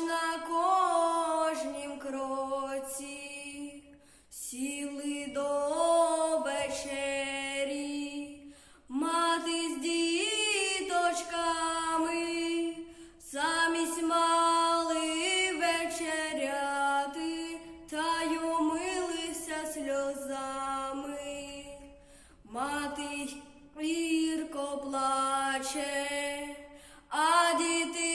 на кожнім кроці, сіли до вечері, мати з діточками, замість мали вечеряти, та й умилися сльозами, мати гірко плаче, а діти.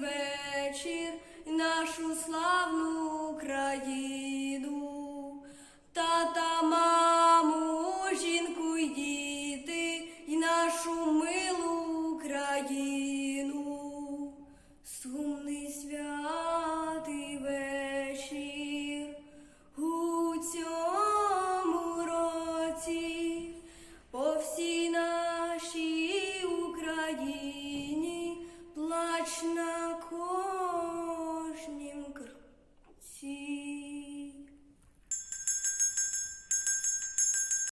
вечір нашу славну країну, тата, маму, жінку й діти й нашу милу країну, сумний святий вечір у цьому році по всій нашій Україні.